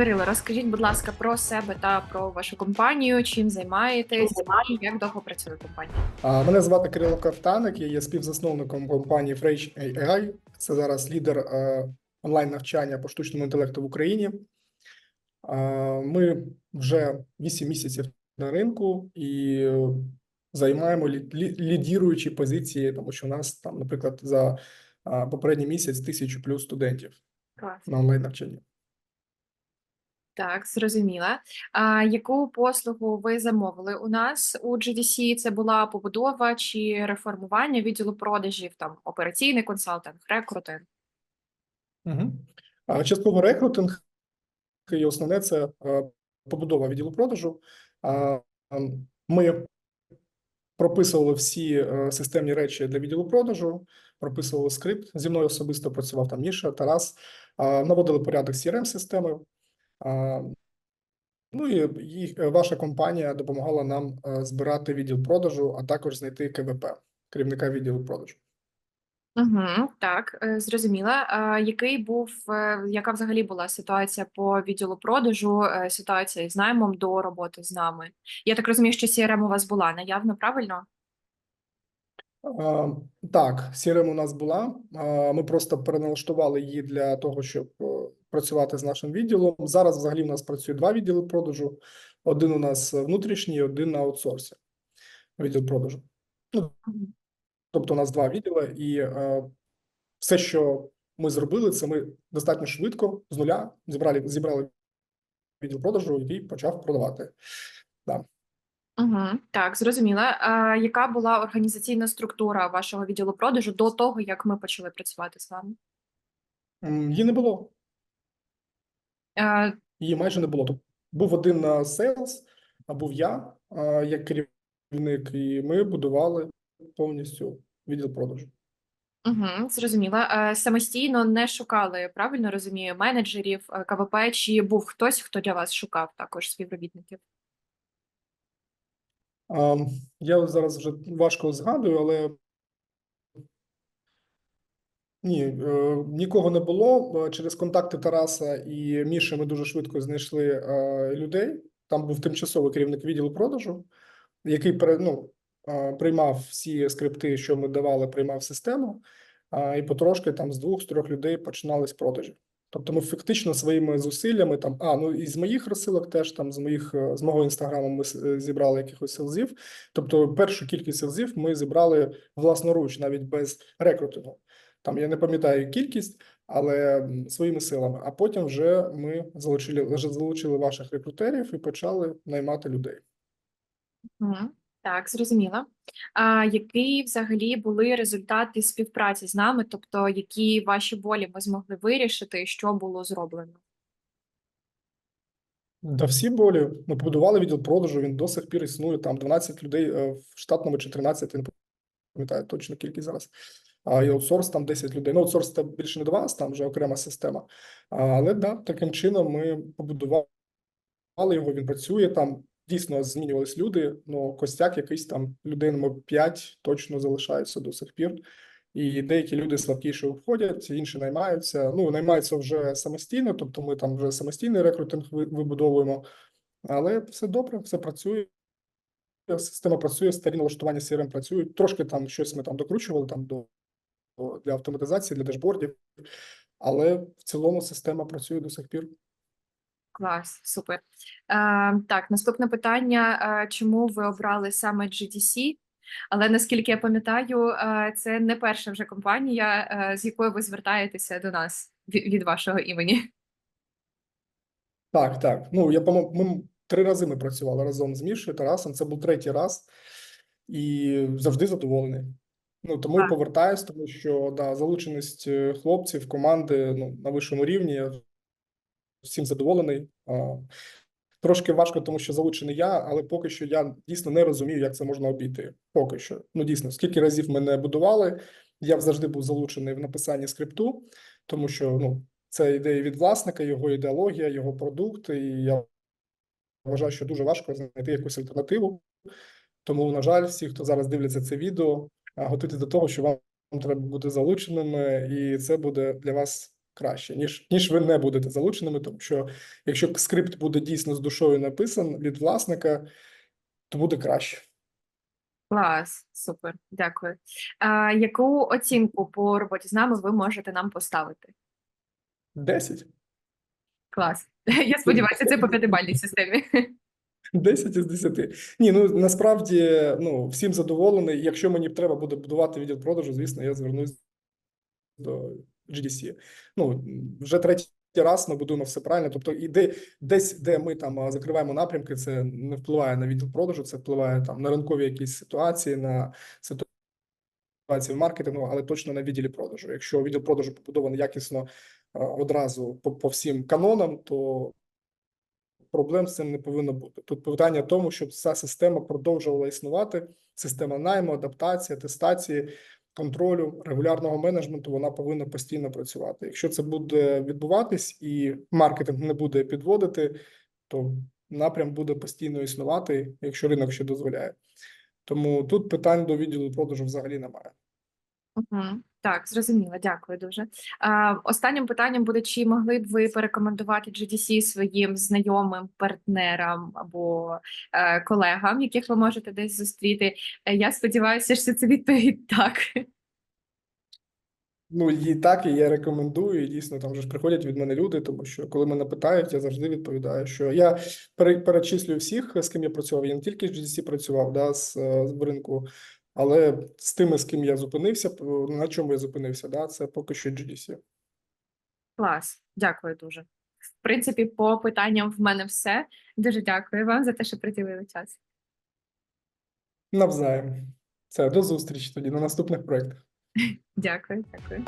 Кирило, розкажіть, будь ласка, про себе та про вашу компанію. Чим займаєтесь і як довго працює компанія? Мене звати Кирило Картаник, я є співзасновником компанії Fresh AI. Це зараз лідер е, онлайн навчання по штучному інтелекту в Україні. Ми вже 8 місяців на ринку і займаємо лі- лі- лідіруючі позиції, тому що у нас там, наприклад, за попередній місяць тисячу плюс студентів Клас. на онлайн навчанні. Так, зрозуміла. А яку послугу ви замовили у нас у GDC? Це була побудова чи реформування відділу продажів, там операційний консалтинг, рекрутинг? Угу. Частково рекрутинг і основне це побудова відділу продажу. А, ем, Ми прописували всі е, системні речі для відділу продажу, прописували скрипт. Зі мною особисто працював там Міша, Тарас, наводили порядок crm системи Ну і їх, е, ваша компанія допомагала нам е, збирати відділ продажу, а також знайти КВП, керівника відділу продажу. Угу, так, е, зрозуміла. А який був, яка взагалі була ситуація по відділу продажу, ситуація із наймом до роботи з нами? Я так розумію, що CRM у вас була наявно, правильно? Так, CRM у нас була. Ми просто переналаштували її для того, щоб працювати з нашим відділом. Зараз взагалі в нас працює два відділи продажу. Один у нас внутрішній, один на аутсорсі. Відділ продажу. Ну, тобто, у нас два відділи, і е, все, що ми зробили, це ми достатньо швидко з нуля зібрали, зібрали відділ продажу, який почав продавати. Да. Угу, так, зрозуміла. А яка була організаційна структура вашого відділу продажу до того, як ми почали працювати з вами? Її не було. Е, Її майже не було. Тобто був один на сейлс, а був я як керівник, і ми будували повністю відділ продажу. Угу, зрозуміла. Е, самостійно не шукали, правильно розумію, менеджерів е, КВП, чи був хтось, хто для вас шукав також співробітників? Я зараз вже важко згадую, але ні, е, нікого не було. Е, Через контакти Тараса і Міші ми дуже швидко знайшли е, людей. Там був тимчасовий керівник відділу продажу, який ну, е, приймав всі скрипти, що ми давали, приймав систему, а, і потрошки там з двох з трьох людей починались продажі. Тобто ми фактично своїми зусиллями там, а ну і з моїх розсилок теж там з моїх е, з мого інстаграму ми е, зібрали якихось селзів. Тобто, першу кількість селзів ми зібрали власноруч, навіть без рекрутингу. Там я не пам'ятаю кількість, але своїми силами. А потім вже ми залучили вже залучили ваших рекрутерів і почали наймати людей. Так, зрозуміла. А які взагалі були результати співпраці з нами? Тобто, які ваші болі ми змогли вирішити, що було зроблено? Да всі болі. Ми побудували відділ продажу. Він до сих пір існує. Там 12 людей е, в штатному чи 13, я не пам'ятаю точно кількість зараз. А і аутсорс там 10 людей. Ну, аутсорс це більше не до вас, там вже окрема система. Але да, таким чином ми побудували його. Він працює там. Дійсно змінювались люди. Ну костяк якийсь там людей номер 5 точно залишається до сих пір. І деякі люди слабкіше входять, інші наймаються. Ну, наймаються вже самостійно, тобто ми там вже самостійний рекрутинг вибудовуємо. Але все добре, все працює. Система працює, старі налаштування CRM працюють. Трошки там щось ми там докручували там до- для автоматизації, для дашбордів. Але в цілому система працює до сих пір. Клас, супер. Е, так, наступне питання: е, чому ви обрали саме GDC? Але наскільки я пам'ятаю, е, це не перша вже компанія, е, з якою ви звертаєтеся до нас від, від вашого імені. Так, так. Ну я ми три рази ми працювали разом з Мішою Тарасом. Це був третій раз і завжди задоволений. Ну тому Так. повертаюсь, тому що да, залученість е, хлопців, команди ну, на вищому рівні. Я всім задоволений. А, Трошки важко, тому що залучений я, але поки що я дійсно не розумію, як це можна обійти. Поки що. Ну дійсно, скільки разів мене будували, я завжди був залучений в написанні скрипту, тому що ну це ідея від власника, його ідеологія, його продукт, і я вважаю, що дуже важко знайти якусь альтернативу. Тому, на жаль, всі, хто зараз дивляться це відео, готуйтесь до того, що вам треба бути залученими, і це буде для вас краще, ніж, ніж ви не будете залученими, тому що якщо скрипт буде дійсно з душою написан від власника, то буде краще. Клас, супер, дякую. А, яку оцінку по роботі з нами ви можете нам поставити? 10. Клас. Я сподіваюся, це по п'ятибальній системі. 10 із 10. Ні, ну насправді ну, всім задоволений. Якщо мені треба буде будувати відділ продажу, звісно, я звернусь до GDC. Ну, вже третій раз ми будуємо все правильно. Тобто, і де, десь, де ми там закриваємо напрямки, це не впливає на відділ продажу, це впливає там на ринкові якісь ситуації, на ситуації в маркетингу, але точно на відділі продажу. Якщо відділ продажу побудований якісно одразу по, по всім канонам, то проблем з цим не повинно бути. Тут питання в тому, щоб ця система продовжувала існувати. Система найму, адаптації, атестації, контролю, регулярного менеджменту вона повинна постійно працювати. Якщо це буде відбуватись і маркетинг не буде підводити, то напрям буде постійно існувати, якщо ринок ще дозволяє. Тому тут питань до відділу продажу взагалі немає. Так, зрозуміло, дякую дуже. А, останнім питанням буде: чи могли б ви порекомендувати GDC своїм знайомим партнерам або е, колегам, яких ви можете десь зустріти? Е, Я сподіваюся, що це відповідь так. Ну і так, і я рекомендую. Дійсно там вже ж приходять від мене люди, тому що коли мене питають, я завжди відповідаю, що я пере- перечислюю всіх, з ким я працював. Я не тільки з GDC працював, да, з, е, ринку, але з тими, з ким я зупинився, на чому я зупинився, да, це поки що GDC. Клас, дякую дуже. В принципі, по питанням в мене все. Дуже дякую вам за те, що приділили час. Навзаєм. Це до зустрічі тоді на наступних проєктах. Дякую, дякую.